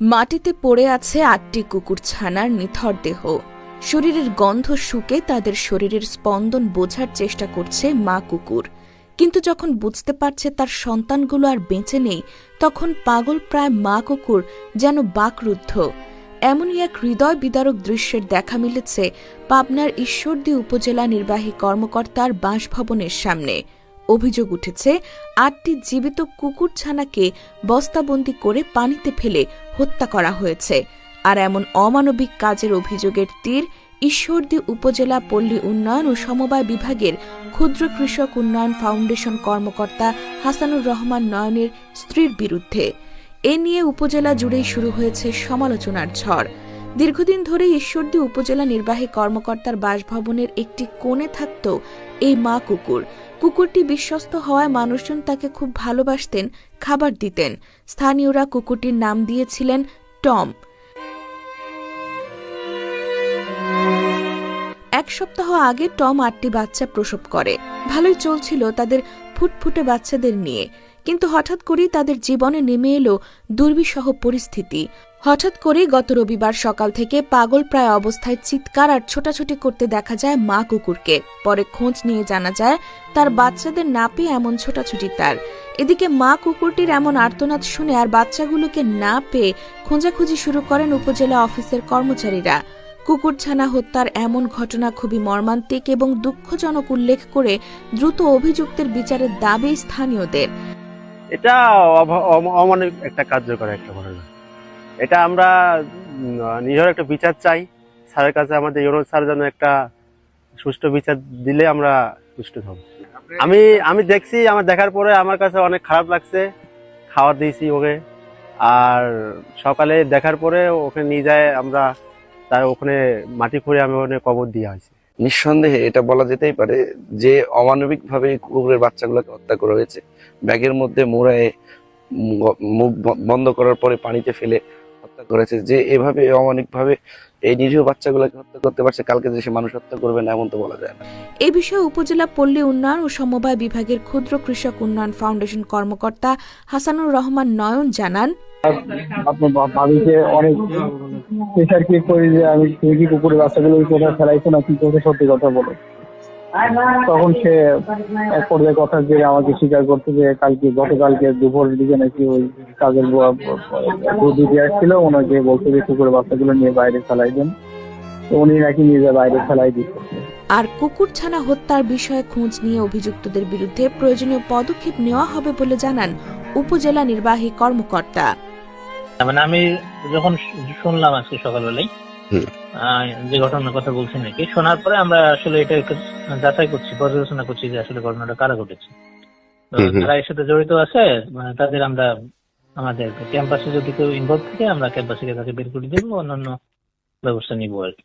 মাটিতে পড়ে আছে আটটি কুকুরছানার নিথর দেহ। শরীরের গন্ধ শুকে তাদের শরীরের স্পন্দন বোঝার চেষ্টা করছে মা কুকুর। কিন্তু যখন বুঝতে পারছে তার সন্তানগুলো আর বেঁচে নেই, তখন পাগল প্রায় মা কুকুর যেন বাকরুদ্ধ। এমনই এক হৃদয় বিদারক দৃশ্যের দেখা মিলেছে পাবনার ঈশ্বরদী উপজেলা নির্বাহী কর্মকর্তার বাসভবনের সামনে। অভিযোগ উঠেছে, আটটি জীবিত কুকুরছানাকে বস্তাবন্দি করে পানিতে ফেলে হত্যা করা হয়েছে। আর এমন অমানবিক কাজের অভিযোগের তীর ঈশ্বরদী উপজেলা পল্লী উন্নয়ন ও সমবায় বিভাগের ক্ষুদ্র কৃষক উন্নয়ন ফাউন্ডেশন কর্মকর্তা হাসানুর রহমান নয়নের স্ত্রীর বিরুদ্ধে। এ নিয়ে উপজেলা জুড়েই শুরু হয়েছে সমালোচনার ঝড়। দীর্ঘদিন ধরে ঈশ্বরদী উপজেলা নির্বাহী কর্মকর্তার বাসভবনের একটি কোণে থাকত এই মা কুকুর। কুকুরটি বিশ্বস্ত হওয়ায় মানুষজন তাকে খুব ভালোবাসতেন, খাবার দিতেন। স্থানীয়রা কুকুরটির নাম দিয়েছিলেন টম। এক সপ্তাহ আগে টম আটটি বাচ্চা প্রসব করে। ভালোই চলছিল তাদের ফুটফুটে বাচ্চাদের নিয়ে। কিন্তু হঠাৎ করেই তাদের জীবনে নেমে এলো দুর্বিষহ পরিস্থিতি। হঠাৎ করেই গত রবিবার সকাল থেকে পাগল প্রায় অবস্থায় চিৎকার আর ছোটাছুটি করতে দেখা যায় মা কুকুরকে। পরে খোঁজ নিয়ে জানা যায়, তার বাচ্চাদের না পেয়ে এমন ছোটাছুটি তার। এদিকে মা কুকুরটির এমন আর্তনাদ শুনে আর বাচ্চাগুলোকে না পেয়ে খোঁজাখুঁজি শুরু করেন উপজেলা অফিসের কর্মচারীরা। কুকুরছানা হত্যার এমন ঘটনা খুবই মর্মান্তিক এবং দুঃখজনক উল্লেখ করে দ্রুত অভিযুক্তের বিচারের দাবি স্থানীয়দের। এটা অমানবিক একটা কার্যকর একটা ঘটনা। এটা আমরা নিজের একটা বিচার চাই। স্যারের কাছে আমাদের ইউনো স্যার যেন একটা সুষ্ঠু বিচার দিলে আমরা সুষ্ঠু হব। আমি আমি দেখছি আমার দেখার পরে আমার কাছে অনেক খারাপ লাগছে। খাবার দিয়েছি ওকে। আর সকালে দেখার পরে ওখানে নিয়ে যায় আমরা তার ওখানে মাটি খুঁড়ে আমি ওখানে কবর দিয়ে হয়েছে নিঃসন্দেহে এটা বলা যেতেই পারে যে অমানবিক ভাবে কুকুরের বাচ্চাগুলোকে হত্যা করা হয়েছে। ব্যাগের মধ্যে মোড়ায় মুখ বন্ধ করার পরে পানিতে ফেলে হত্যা করেছে যে এভাবে অমানবিক ভাবে এই নিরীহ বাচ্চাগুলোকে হত্যা করতে পারছে কালকে যে সে মানুষ হত্যা করবে না এমন তো বলা যায় না। এ বিষয়ে উপজেলা পল্লী উন্নয়ন ও সমবায় বিভাগের ক্ষুদ্র কৃষক উন্নয়ন ফাউন্ডেশন কর্মকর্তা হাসানুর রহমান নয়ন জানান আপনার ভাবিকে অনেক প্রেশার ক্রিয়েট করি যে আমি তুমি কি কুকুরের বাচ্চাগুলো কোথায় ফেলাইছো না কি করতে সত্যি কথা বলো। তখন সে এক পর্যায়ে কথা যে আমাকে স্বীকার করতে যে কালকে গতকালকে দুপুরের দিকে নাকি ওই কাজের বুয়া দুধ আসছিল ওনাকে বলছে যে কুকুরের বাচ্চাগুলো নিয়ে বাইরে ফেলাই দেন। উনি নাকি নিজে বাইরে ফেলাই দিচ্ছে আর কুকুরছানা হত্যার বিষয়ে খোঁজ নিয়ে অভিযুক্তদের বিরুদ্ধে প্রয়োজনীয় পদক্ষেপ নেওয়া হবে বলে জানান উপজেলা নির্বাহী কর্মকর্তা। মানে আমি যখন শুনলাম আজকে সকালবেলায় যে ঘটনার কথা বলছেন নাকি শোনার পরে আমরা আসলে এটা একটু যাচাই করছি পর্যালোচনা করছি যে আসলে ঘটনাটা কারা ঘটেছে। তো হুম হুম। যারা এর সাথে জড়িত আছে মানে তাদের আমরা আমাদের ক্যাম্পাসে যদি কেউ ইনভলভ থাকে, আমরা ক্যাম্পাসে তাকে বের করে দেবো, অন্যান্য ব্যবস্থা নিবো আর কি।